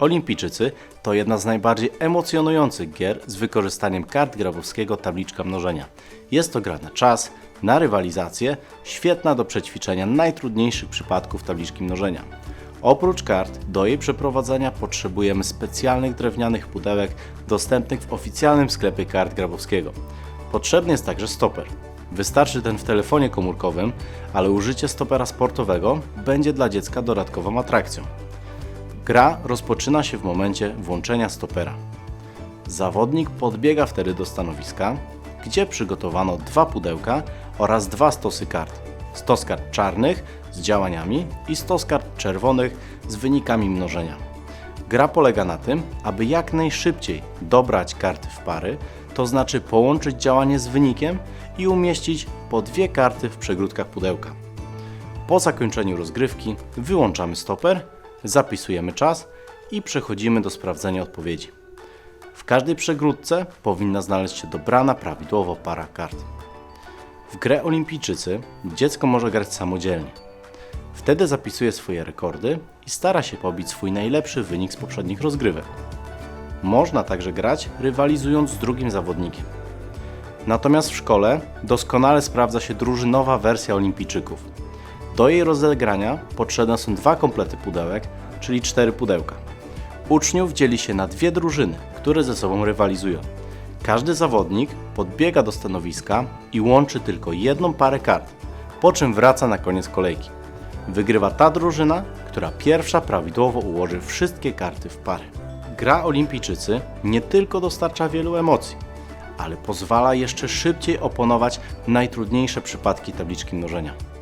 Olimpijczycy to jedna z najbardziej emocjonujących gier z wykorzystaniem kart grabowskiego tabliczka mnożenia. Jest to gra na czas, na rywalizację, świetna do przećwiczenia najtrudniejszych przypadków tabliczki mnożenia. Oprócz kart, do jej przeprowadzenia potrzebujemy specjalnych drewnianych pudełek dostępnych w oficjalnym sklepie kart grabowskiego. Potrzebny jest także stoper. Wystarczy ten w telefonie komórkowym, ale użycie stopera sportowego będzie dla dziecka dodatkową atrakcją. Gra rozpoczyna się w momencie włączenia stopera. Zawodnik podbiega wtedy do stanowiska, gdzie przygotowano dwa pudełka oraz dwa stosy kart. Stos kart czarnych z działaniami i stos kart czerwonych z wynikami mnożenia. Gra polega na tym, aby jak najszybciej dobrać karty w pary, to znaczy połączyć działanie z wynikiem i umieścić po dwie karty w przegródkach pudełka. Po zakończeniu rozgrywki wyłączamy stoper, zapisujemy czas i przechodzimy do sprawdzenia odpowiedzi. W każdej przegródce powinna znaleźć się dobrana prawidłowo para kart. W grę Olimpijczycy dziecko może grać samodzielnie. Wtedy zapisuje swoje rekordy i stara się pobić swój najlepszy wynik z poprzednich rozgrywek. Można także grać rywalizując z drugim zawodnikiem. Natomiast w szkole doskonale sprawdza się drużynowa wersja Olimpijczyków. Do jej rozegrania potrzebne są dwa komplety pudełek, czyli cztery pudełka. Uczniów dzieli się na dwie drużyny, które ze sobą rywalizują. Każdy zawodnik podbiega do stanowiska i łączy tylko jedną parę kart, po czym wraca na koniec kolejki. Wygrywa ta drużyna, która pierwsza prawidłowo ułoży wszystkie karty w pary. Gra Olimpijczycy nie tylko dostarcza wielu emocji, ale pozwala jeszcze szybciej oponować najtrudniejsze przypadki tabliczki mnożenia.